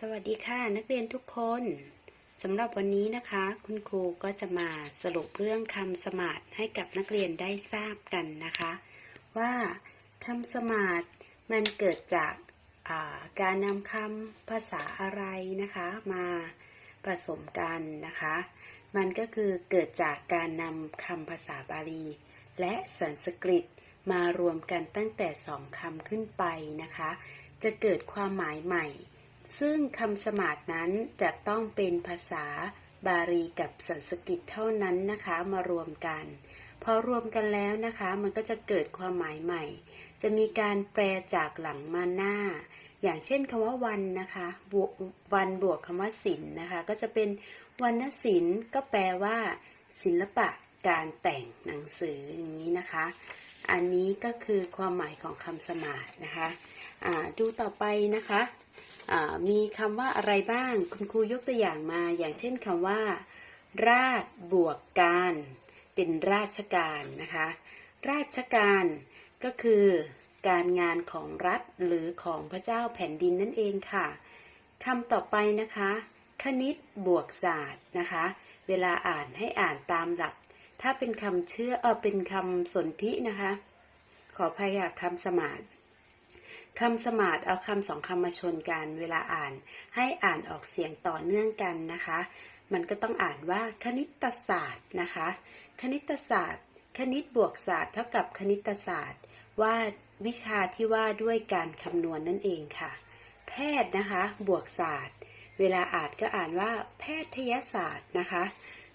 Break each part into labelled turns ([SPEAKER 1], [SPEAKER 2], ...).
[SPEAKER 1] สวัสดีค่ะนักเรียนทุกคนสำหรับวันนี้นะคะ คุณครูก็จะมาสรุปเรื่องคำสมาร์ทให้กับนักเรียนได้ทราบกันนะคะ ว่าคำสมาร์ทมันเกิดจากาการนำคำภาษาอะไรนะคะ มาผสมกันนะคะ มันก็คือเกิดจากการนำคำภาษาบาลี และสันสกฤตมารวมกันตั้งแต่สองคำขึ้นไปนะคะ จะเกิดความหมายใหม่ ซึ่งคำสมาร์ทนั้นจะต้องเป็นภาษาบาลีกับสันสกฤตเท่านั้นนะคะมารวมกัน พอรวมกันแล้วนะคะมันก็จะเกิดความหมายใหม่ จะมีการแปลจากหลังมาหน้า อย่างเช่นคำว่าวันนะคะบวกวันบวกคำว่าศิลป์นะคะก็จะเป็นวรรณศิลป์ก็แปลว่า ศิลปะการแต่งหนังสืออย่างนี้นะคะ อันนี้ก็คือความหมายของคำสมาร์ทนะคะดูต่อไปนะคะ มีคำว่าอะไรบ้าง คุณครูยกตัวอย่างมา อย่างเช่นคำว่า ราชบวกการ เป็นราชการนะคะ ราชการก็คือการงานของรัฐหรือของพระเจ้าแผ่นดินนั่นเองค่ะคำต่อไปนะคะ คณิตบวกศาสตร์นะคะ เวลาอ่านให้อ่านตามหลัก ถ้าเป็นคำเชื่อเออเป็นคำสนธินะคะ ขอพยาคำสมาร์ท คำสมาร์ทเอาคำสองคำมาชนกันเวลาอ่าน ให้อ่านออกเสียงต่อเนื่องกันนะคะ มันก็ต้องอ่านว่าคณิตศาสตร์นะคะ คณิตศาสตร์ คณิตบวกศาสตร์เท่ากับคณิตศาสตร์ ว่าวิชาที่ว่าด้วยการคำนวณนนั่นเองค่ะ แพทย์นะคะ บวกศาสตร์ เวลาอ่านก็อ่านว่า แพทยศาสตร์นะคะ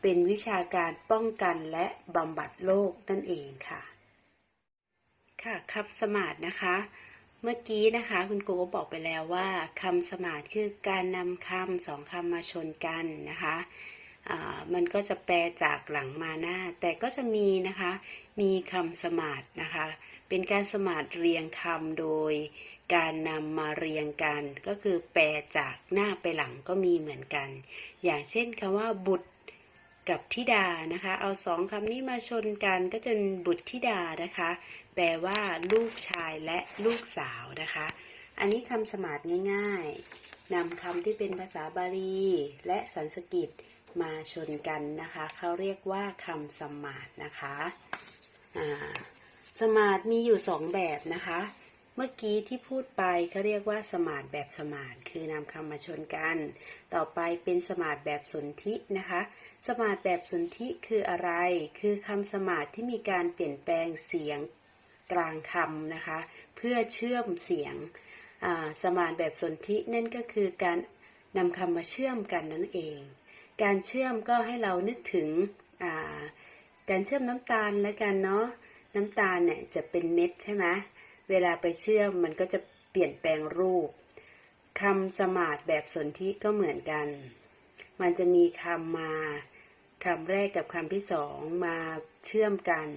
[SPEAKER 1] เป็นวิชาการป้องกันและบำบัดโรคนั่นเองค่ะ ค่ะคำสมาร์ทนะคะ เมื่อกี้นะคะคุณครูก็บอกไปแล้วว่าคำสมาร์ทคือการนำคำสองคำมาชนกันนะคะมันก็จะแปลจากหลังมาหน้า แต่ก็จะมีนะคะ มีคำสมาร์ทนะคะ เป็นการสมาร์ทเรียงคำโดย การนำมาเรียงกัน ก็คือแปลจากหน้าไปหลังก็มีเหมือนกัน อย่างเช่นคำว่าบุตรกับธิดานะคะ เอาสองคำนี้มาชนกันก็จะบุตรธิดานะคะ แปลว่า ลูกชายและลูกสาวนะคะ อันนี้คำสมาร์ทง่ายๆนำคำที่เป็นภาษาบาลี และสันสกฤตมาชนกันนะคะ เขาเรียกว่าคำสมาร์ทนะคะสมาร์ทมีอยู่สองแบบนะคะ เมื่อกี้ที่พูดไปเขาเรียกว่าสมาร์ทแบบสมาร์ทคือนำคำมาชนกัน ต่อไปเป็นสมาร์ทแบบสนธินะคะ สมาร์ทแบบสนธิคืออะไร คือคำสมาร์ทที่มีการเปลี่ยนแปลงเสียง กลางคำนะคะ เพื่อเชื่อมเสียงสมาร์ทแบบสนธินั่นก็คือการนำคำมาเชื่อมกันนั่นเอง การเชื่อมก็ให้เรานึกถึงาการเชื่อมน้ำตาลแล้วกันเนาะน้ำตาลเนี่ยจะเป็นเม็ดใช่ไหมเวลาไปเชื่อมมันก็จะเปลี่ยนแปลงรูปคำสมาร์ทแบบสนธิก็เหมือนกัน มันจะมีคำมาคำแรกกับคำที่สองมาเชื่อมกัน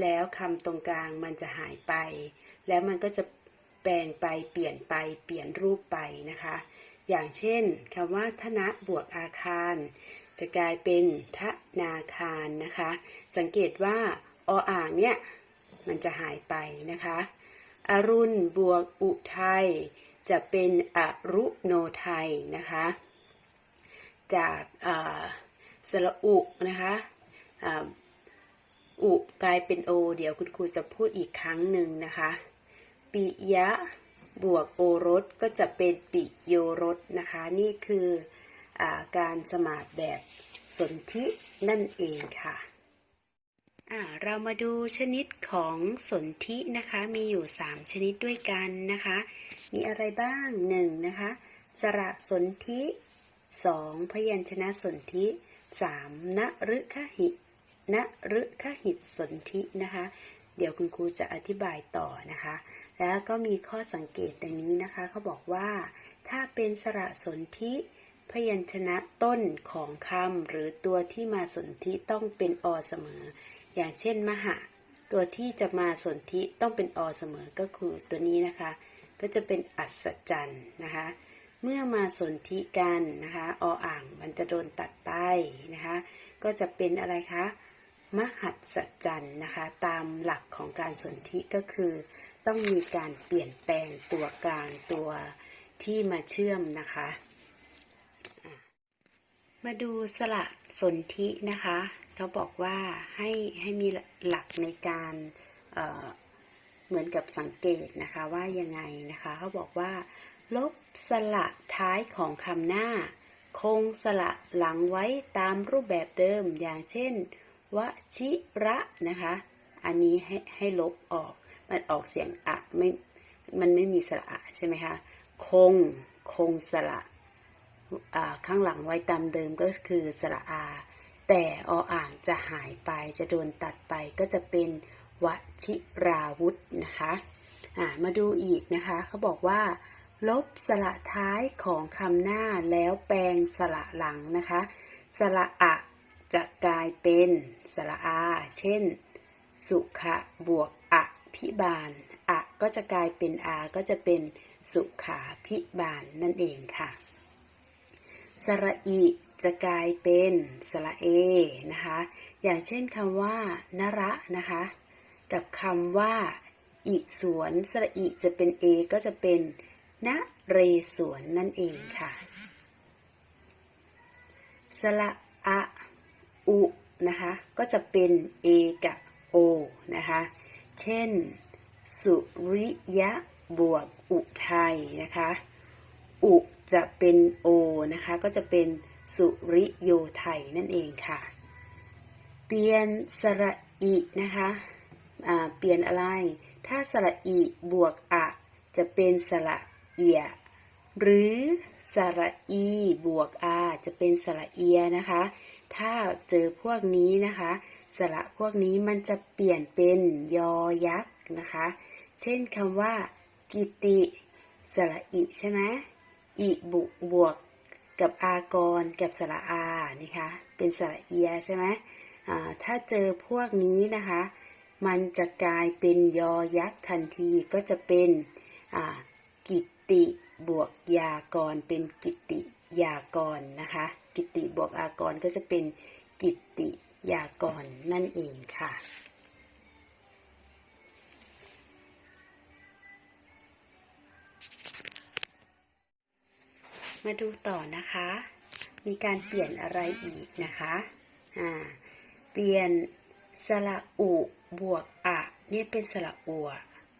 [SPEAKER 1] แล้วคำตรงกลางมันจะหายไป แล้วมันก็จะแปลงไปเปลี่ยนไปเปลี่ยนรูปไปนะคะ อย่างเช่นคำว่าธนะบวกอาคาร จะกลายเป็นทนาคารนะคะ สังเกตว่าออ่างเนี่ยมันจะหายไปนะคะ อรุณบวกอุทัยจะเป็นอรุโนไทยนะคะ จากอสระอุนะคะ อุกลายเป็นโอ เดี๋ยวคุณครูจะพูดอีกครั้งหนึ่งนะคะ ปิยะบวกโอรสก็จะเป็นปิโยรสนะคะ นี่คืออาการสมาร์ทแบบสนธินั่นเองค่ะอ่าเรามาดูชนิดของสนธินะคะ มีอยู่ 3 ชนิดด้วยกันนะคะ มีอะไรบ้าง 1 นะคะ สระสนธิ 2. พยัญชนะสนธิ 3. นฤคหิ นฤคหิตสนธินะคะ เดี๋ยวคุณครูจะอธิบายต่อนะคะ แล้วก็มีข้อสังเกตดังนี้นะคะเขาบอกว่า ถ้าเป็นสระสนธิพยัญชนะต้นของคำหรือตัวที่มาสนธิต้องเป็นอเสมอ อย่างเช่น มหะ ตัวที่จะมาสนธิต้องเป็นอเสมอก็คือตัวนี้นะคะ ก็จะเป็นอัศจรรย์นะคะ เมื่อมาสนธิกันนะคะ ออ่างมันจะโดนตัดไปนะคะ ก็จะเป็นอะไรคะ มหัศจรรย์นะคะ ตามหลักของการสนธิก็คือ ต้องมีการเปลี่ยนแปลงตัวกลางตัวที่มาเชื่อมนะคะ มาดูสระสนธินะคะเขาบอกว่าให้ให้มีหลักในการเเหมือนกับสังเกตนะคะว่ายังไงนะคะเขาบอกว่า ลบสระท้ายของคำหน้า คงสระหลังไว้ตามรูปแบบเดิมอย่างเช่น วชิระนะคะ อันนี้ให้ให้ลบออก มันออกเสียงอะไม่ มันไม่มีสระอะใช่ไหมคะ คง คงสระอ่าข้างหลังไว้ตามเดิมก็คือสระอา แต่ออ่างจะหายไปจะโดนตัดไปก็จะเป็นวชิราวุธนะคะอ่ามาดูอีกนะคะเขาบอกว่า ลบสระท้ายของคำหน้าแล้วแปลงสระหลังนะคะ สระอะ จะกลายเป็นสระอา เช่น สุขะบวกอะพิบาลอะก็จะกลายเป็นอาก็จะเป็นสุขาพิบาลนั่นเองค่ะ สระอิจะกลายเป็นสระเอนะคะ อย่างเช่นคำว่านระนะคะ กับคำว่าอิสวนสระอิจะเป็นเอก็จะเป็นนเรสวนนั่นเองค่ะ สระอะ อุนะคะ ก็จะเป็นเอกับโอนะคะ เช่น สุริยะบวกอุทัยนะคะ อุจะเป็นโอนะคะ ก็จะเป็นสุริโยไทยนั่นเองค่ะ เปลี่ยนสระอินะคะเปลี่ยนอะไร ถ้าสระอิบวกอะ จะเป็นสระเอีย หรือสระอีบวกอาจะเป็นสระเอียนะคะ ถ้าเจอพวกนี้นะคะ สระพวกนี้มันจะเปลี่ยนเป็นยอยักษ์นะคะ เช่นคำว่า กิติสระอิใช่ไหมอิบุบวกกับอากรกับสระอานี่คะ เป็นสระเอียใช่ไหมถ้าเจอพวกนี้นะคะ มันจะกลายเป็นยอยักษ์ทันทีก็จะเป็นกิติบวกยากรเป็นกิติยากรนะคะ กิติบวกอากรก็จะเป็นกิติยากรนั่นเองค่ะมาดูต่อนะคะ มีการเปลี่ยนอะไรอีกนะคะ อ่า เปลี่ยนสระอุบวกอะเนี่ยเป็นสระอัว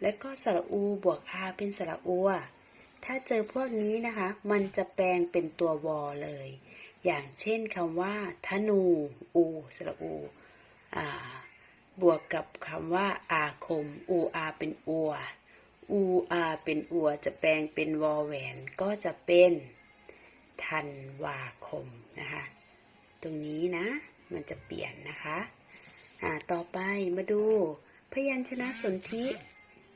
[SPEAKER 1] แล้วก็สระอูบวกอาเป็นสระอัว ถ้าเจอพวกนี้นะคะ มันจะแปลงเป็นตัววอเลย อย่างเช่นคำว่าธนูอูสระอูอ่าบวกกับคำว่า อาคมอูอาเป็นอัวอูอาเป็นอัวจะแปลงเป็นวอแหวน ก็จะเป็นธันวาคมนะคะ ตรงนี้นะ มันจะเปลี่ยนนะคะอ่าต่อไปมาดู พยัญชนะสนธิ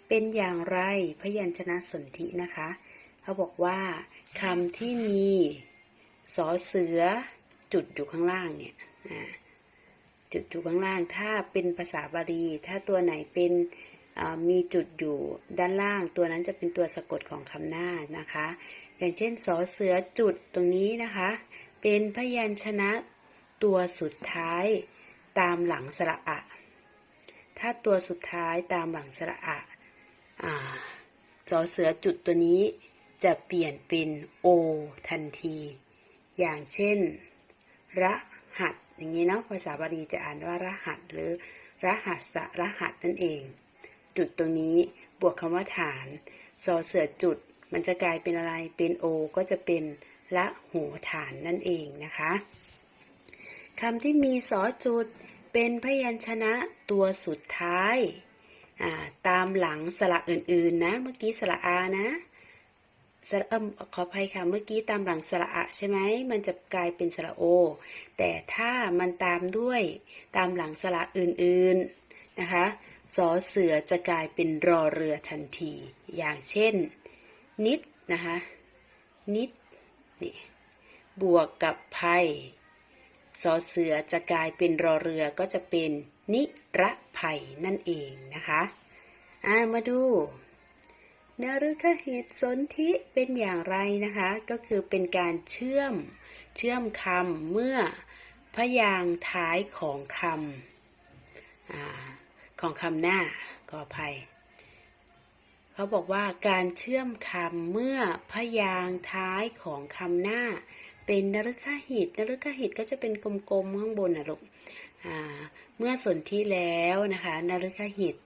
[SPEAKER 1] เป็นอย่างไรพยัญชนะสนธินะคะ เขาบอกว่าคำที่มี สอเสือจุดอยู่ข้างล่างเนี่ยจุดอยู่ข้างล่าง ถ้าเป็นภาษาบาลี ถ้าตัวไหนเป็นมีจุดอยู่ด้านล่าง ตัวนั้นจะเป็นตัวสะกดของคำหน้านะคะ อย่างเช่นสอเสือจุดตรงนี้นะคะ เป็นพยัญชนะตัวสุดท้ายตามหลังสระอะ ถ้าตัวสุดท้ายตามหลังสระอะอ่าสอเสือจุดตัวนี้จะเปลี่ยนเป็นโอทันที อย่างเช่น ระหัสอย่างนี้เนาะภาษาบาลีจะอ่านว่ารหัสหรือรหัสสะรหัสนั่นเอง จุดตรงนี้บวกคำว่าฐานสอเสือจุด มันจะกลายเป็นอะไรเป็นโอก็จะเป็นละหูฐานนั่นเองนะคะคำที่มีสอจุดเป็นพยัญชนะตัวสุดท้าย ตามหลังสระอื่นๆนะ เมื่อกี้สระอานะ สระเอิมขออภัยค่ะ เมื่อกี้ตามหลังสระอะใช่ไหม มันจะกลายเป็นสระโอ แต่ถ้ามันตามด้วยตามหลังสระอื่นๆนะคะ สอเสือจะกลายเป็นรอเรือทันที อย่างเช่น นิดนะคะ นิดนี่บวกกับภัย สอเสือจะกลายเป็นรอเรือก็จะเป็นนิระภัยนั่นเองนะคะ อ่า มาดู นฤคเหตุสนธิเป็นอย่างไรนะคะ ก็คือเป็นการเชื่อมเชื่อมคำเมื่อพยางท้ายของคำอของคำหน้าขออภัย เขาบอกว่าการเชื่อมคำเมื่อพยางท้ายของคำหน้า เป็นนฤคหิตนฤคหิตก็จะเป็นกลมๆข้างบนนะลูกเมื่อสนธิแล้วนะคะนฤคหิต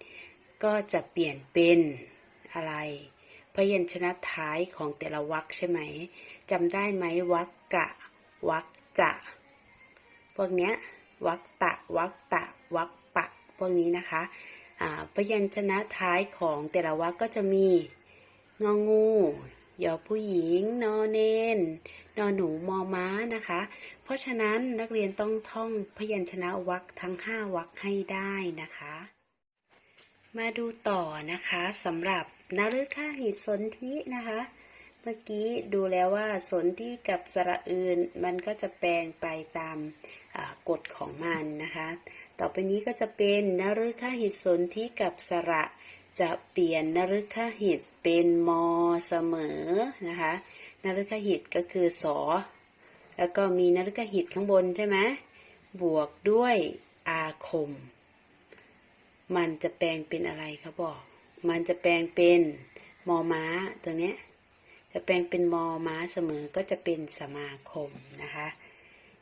[SPEAKER 1] ก็จะเปลี่ยนเป็น อะไร พยัญชนะท้ายของแต่ละวรรคใช่ไหมจำได้ไหมวรรคกะวรรคจะพวกเนี้ยวรรคตะวรรคตะวรรคปะพวกนี้นะคะพยัญชนะท้ายของแต่ละวรรคก็จะมีงองูยอผู้หญิง นอเนน นอหนูมอม้านะคะ เพราะฉะนั้นนักเรียนต้องท่องพยัญชนะวรรคทั้ง 5วรรคให้ได้นะคะ มาดูต่อนะคะสำหรับ นฤคหิตสนธินะคะ เมื่อกี้ดูแล้วว่าสนธิกับสระอื่นมันก็จะแปลงไปตามกฎของมันนะคะ ต่อไปนี้ก็จะเป็นนฤคหิตสนธิกับสระจะเปลี่ยนนฤคหิตเป็นมอเสมอนะคะนฤคหิตก็คือสอ แล้วก็มีนฤคหิตข้างบนใช่ไหมบวกด้วยอาคม มันจะแปลงเป็นอะไรเขาบอก มันจะแปลงเป็นมอม้าตัวเนี้ยจะแปลงเป็นมอม้าเสมอก็จะเป็นสมาคมนะคะ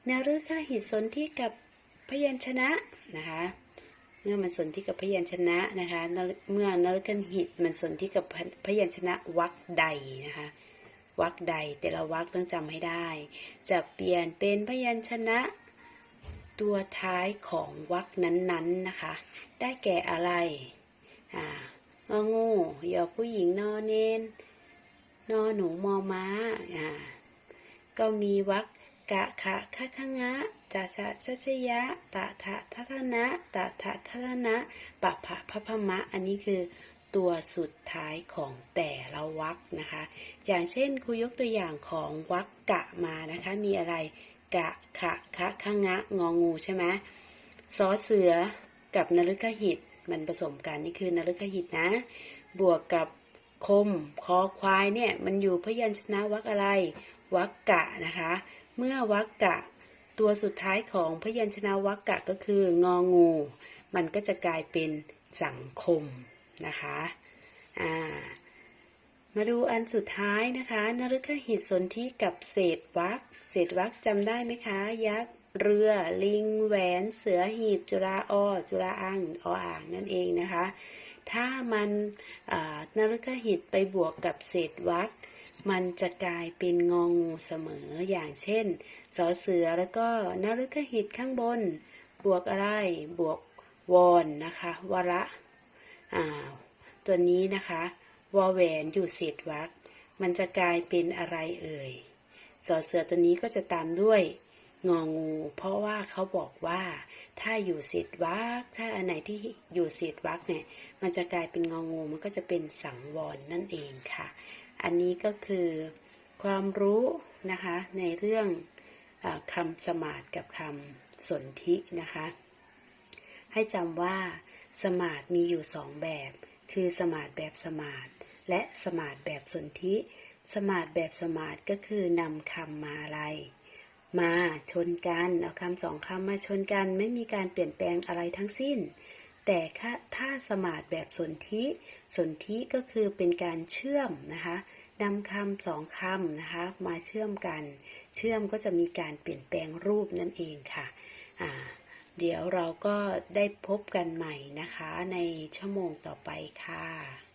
[SPEAKER 1] นฤคหิตสนที่กับพยัญชนะนะคะเมื่อมันสนที่กับพยัญชนะนะคะเมื่อนฤคหิตมันสนที่กับพยัญชนะวรรคใดนะคะวรรคใดแต่ละวรรคต้องจำให้ได้ จะเปลี่ยนเป็นพยัญชนะ ตัวท้ายของวรรคนั้นๆนะคะ ได้แก่อะไรอ่า งองูยอผู้หญิงนอเนนนอหนูมอม้าอ่าก็มีวรรคกะขะคะคะงะจะสะชะชยะตะทะทัทนะตะทะทัทนะปะพะพะพะมะ อันนี้คือตัวสุดท้ายของแต่ละวรรคนะคะ อย่างเช่นครูยกตัวอย่างของวรรคกะมานะคะ มีอะไรกะขะคะคะงะงองูใช่ไหมซอเสือกับนฤคหิต มันผสมกันนี่คือนฤคหิตนะ บวกกับคมคอควายเนี่ยมันอยู่พยัญชนะวรรคอะไรวรรกะนะคะ เมื่อวรรกะ ตัวสุดท้ายของพยัญชนะวรรกะก็คืององู มันก็จะกลายเป็นสังคมนะคะอ่ามาดูอันสุดท้ายนะคะนฤคหิตสนธิกับเศษวรรคเศษวรรคจำได้ไหมคะ ยักษ์ เรือ ลิง แหวน เสือหีบ จุฬาออจุฬาอ่างออ่างนั่นเองนะคะ ถ้ามันนฤคหิตไปบวกกับเศษวรรคมันจะกลายเป็นงองูเสมออย่างเช่นสอเสือแล้วก็นฤคหิตข้างบน บวกอะไรบวกวอนนะคะวระอ่าตัวนี้นะคะวอแหวนอยู่เศษวรรคมันจะกลายเป็นอะไรเอ่ยสอเสือตัวนี้ก็จะตามด้วย งองู เพราะว่าเขาบอกว่าถ้าอยู่เศษวรรคถ้าอันไหนที่อยู่เศษวรรคเนี่ย มันจะกลายเป็นงองูมันก็จะเป็นสังวรนั่นเองค่ะ อันนี้ก็คือความรู้นะคะในเรื่องอคำสมาธิกับคำสนธินะคะ ให้จำว่าสมาธิมีอยู่สองแบบ คือสมาธิแบบสมาธิและสมาธิแบบสนธิสมาธิแบบสมาธิก็คือนำคำมาอะไร มาชนกันเอาคำสองคำมาชนกันไม่มีการเปลี่ยนแปลงอะไรทั้งสิ้น แต่ถ้าสมาธิแบบสนธิสนธิก็คือเป็นการเชื่อมนะคะนำคำสองคำนะคะมาเชื่อมกัน เชื่อมก็จะมีการเปลี่ยนแปลงรูปนั่นเองค่ะอ่าเดี๋ยวเราก็ได้พบกันใหม่นะคะในชั่วโมงต่อไปค่ะ